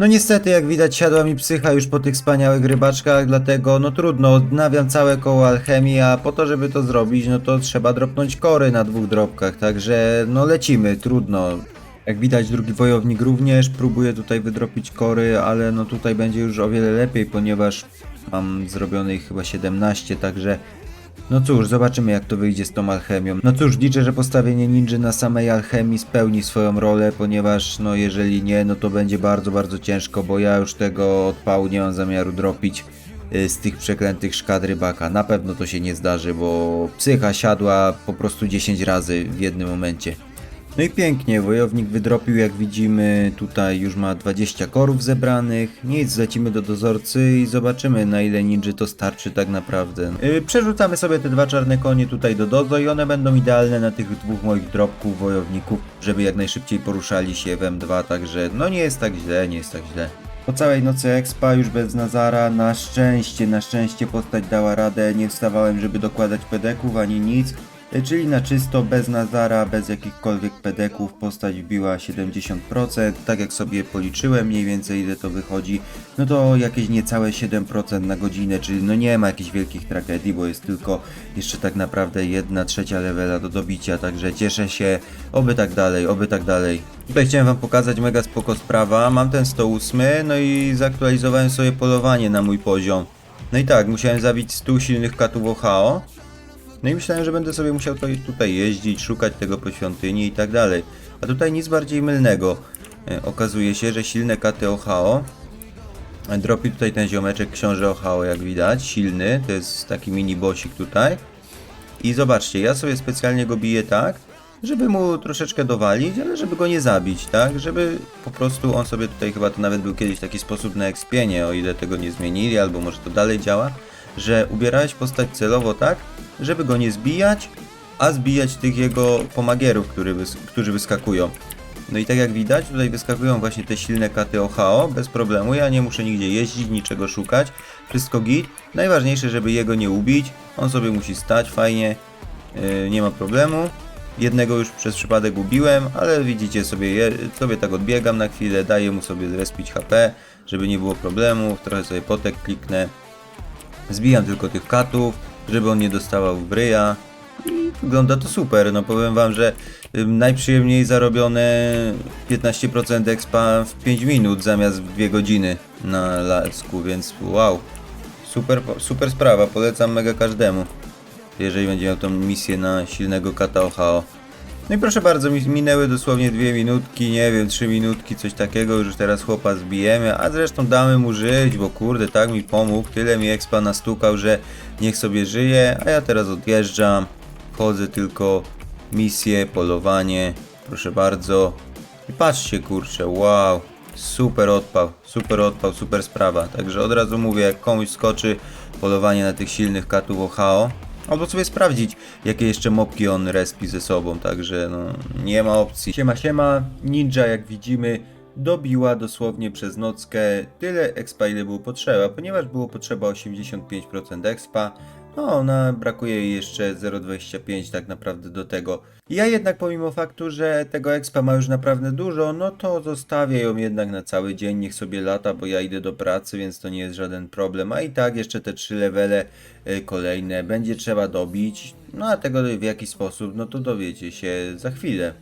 No niestety, jak widać, siadła mi psycha już po tych wspaniałych rybaczkach, dlatego no trudno, odnawiam całe koło alchemii, a po to, żeby to zrobić, no to trzeba dropnąć kory na dwóch dropkach, także no lecimy, trudno. Jak widać, drugi wojownik również próbuje tutaj wydropić kory, ale no tutaj będzie już o wiele lepiej, ponieważ mam zrobionych chyba 17, także no cóż, zobaczymy jak to wyjdzie z tą alchemią. No cóż, liczę, że postawienie ninja na samej alchemii spełni swoją rolę, ponieważ no jeżeli nie, no to będzie bardzo, bardzo ciężko, bo ja już tego odpału nie mam zamiaru dropić y, z tych przeklętych szkad rybaka. Na pewno to się nie zdarzy, bo psycha siadła po prostu 10 razy w jednym momencie. No i pięknie, wojownik wydropił, jak widzimy, tutaj już ma 20 korów zebranych. Nic, lecimy do dozorcy i zobaczymy na ile ninja to starczy tak naprawdę. Yy, przerzucamy sobie te dwa czarne konie tutaj do dozo i one będą idealne na tych dwóch moich dropków wojowników, żeby jak najszybciej poruszali się w M2, także no nie jest tak źle, nie jest tak źle. Po całej nocy expa już bez Nazara, na szczęście, na szczęście postać dała radę, nie wstawałem żeby dokładać pedeków ani nic. Czyli na czysto, bez Nazara, bez jakichkolwiek pedeków postać wbiła 70%, tak jak sobie policzyłem mniej więcej ile to wychodzi, no to jakieś niecałe 7% na godzinę, czyli no nie ma jakichś wielkich tragedii, bo jest tylko jeszcze tak naprawdę jedna trzecia levela do dobicia, także cieszę się, oby tak dalej, oby tak dalej. Tutaj chciałem wam pokazać mega spoko sprawa, mam ten 108, no i zaktualizowałem sobie polowanie na mój poziom. No i tak, musiałem zabić 100 silnych katów OHO, no i myślałem, że będę sobie musiał tutaj jeździć, szukać tego po świątyni i tak dalej. A tutaj nic bardziej mylnego. E, okazuje się, że silne katy OHO e, dropi tutaj ten ziomeczek książę OHO, jak widać, silny, to jest taki mini bossik tutaj. I zobaczcie, ja sobie specjalnie go biję tak, żeby mu troszeczkę dowalić, ale żeby go nie zabić, tak? Żeby po prostu on sobie tutaj chyba to nawet był kiedyś taki sposób na ekspienie, o ile tego nie zmienili, albo może to dalej działa, że ubierałeś postać celowo tak, żeby go nie zbijać, a zbijać tych jego pomagierów, który którzy wyskakują. No i tak jak widać, tutaj wyskakują właśnie te silne katy OHO bez problemu. Ja nie muszę nigdzie jeździć, niczego szukać. Wszystko git. Najważniejsze, żeby jego nie ubić. On sobie musi stać fajnie. Yy, nie ma problemu. Jednego już przez przypadek ubiłem, ale widzicie sobie, je, sobie tak odbiegam na chwilę, daję mu sobie zrespić HP, żeby nie było problemów. Trochę sobie potek kliknę. Zbijam tylko tych katów, żeby on nie dostawał w ryja. I wygląda to super, no powiem wam, że najprzyjemniej zarobione 15% expa w 5 minut zamiast w 2 godziny na lasku, więc wow. Super, super sprawa, polecam mega każdemu. Jeżeli będzie miał tą misję na silnego kata OHO. No i proszę bardzo, mi minęły dosłownie dwie minutki, nie wiem, trzy minutki, coś takiego, już teraz chłopa zbijemy, a zresztą damy mu żyć, bo kurde, tak mi pomógł, tyle mi expa nastukał, że niech sobie żyje, a ja teraz odjeżdżam, wchodzę tylko misję, polowanie, proszę bardzo. I patrzcie kurczę, wow, super odpał, super odpał, super sprawa, także od razu mówię, jak komuś skoczy polowanie na tych silnych katów OHO, Albo sobie sprawdzić, jakie jeszcze mopki on respi ze sobą, także no nie ma opcji. Siema, siema, ninja jak widzimy dobiła dosłownie przez nockę. Tyle expa ile było potrzeba, ponieważ było potrzeba 85% expa, no ona brakuje jej jeszcze 0,25 tak naprawdę do tego. Ja jednak pomimo faktu, że tego expa ma już naprawdę dużo, no to zostawię ją jednak na cały dzień, niech sobie lata, bo ja idę do pracy, więc to nie jest żaden problem, a i tak jeszcze te trzy levele y, kolejne będzie trzeba dobić, no a tego w jaki sposób, no to dowiecie się za chwilę.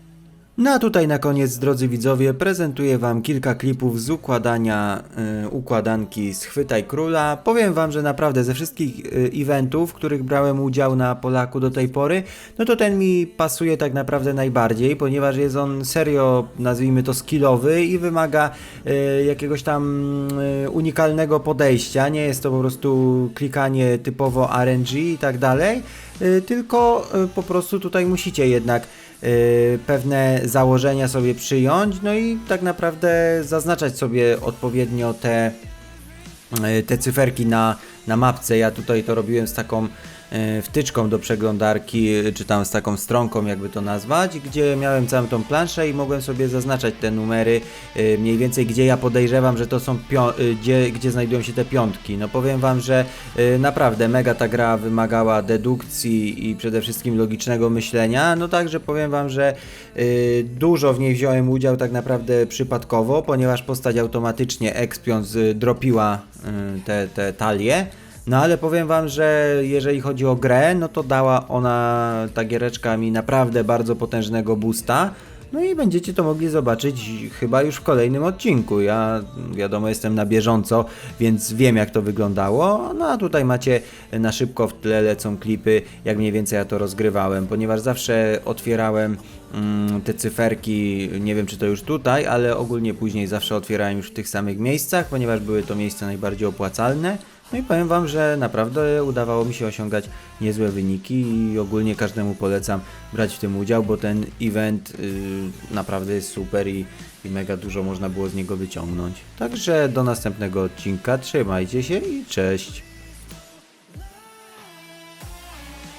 No a tutaj na koniec, drodzy widzowie, prezentuję Wam kilka klipów z układania y, układanki z Chwytaj Króla. Powiem Wam, że naprawdę ze wszystkich y, eventów, w których brałem udział na Polaku do tej pory, no to ten mi pasuje tak naprawdę najbardziej, ponieważ jest on serio, nazwijmy to skillowy i wymaga y, jakiegoś tam y, unikalnego podejścia. Nie jest to po prostu klikanie typowo RNG i tak dalej, tylko y, po prostu tutaj musicie jednak y, pewne założenia sobie przyjąć, no i tak naprawdę zaznaczać sobie odpowiednio te, y, te cyferki na, na mapce. Ja tutaj to robiłem z taką wtyczką do przeglądarki, e, czy tam z taką stronką, jakby to nazwać, gdzie miałem całą tą planszę i mogłem sobie zaznaczać te numery, e, mniej więcej gdzie ja podejrzewam, że to są, e, gdzie, gdzie znajdują się te piątki. No powiem wam, że e, naprawdę mega ta gra wymagała dedukcji i przede wszystkim logicznego myślenia, no także powiem wam, że e, dużo w niej wziąłem udział tak naprawdę przypadkowo, ponieważ postać automatycznie ekspiąc dropiła te, te talie. No ale powiem wam, że jeżeli chodzi o grę, no to dała ona, ta giereczka mi naprawdę bardzo potężnego boosta. No i będziecie to mogli zobaczyć chyba już w kolejnym odcinku. Ja wiadomo jestem na bieżąco, więc wiem jak to wyglądało. No a tutaj macie na szybko w tle lecą klipy, jak mniej więcej ja to rozgrywałem, ponieważ zawsze otwierałem mm, te cyferki, nie wiem czy to już tutaj, ale ogólnie później zawsze otwierałem już w tych samych miejscach, ponieważ były to miejsca najbardziej opłacalne. No i powiem Wam, że naprawdę udawało mi się osiągać niezłe wyniki i ogólnie każdemu polecam brać w tym udział, bo ten event y, naprawdę jest super i, i mega dużo można było z niego wyciągnąć. Także do następnego odcinka, trzymajcie się i cześć!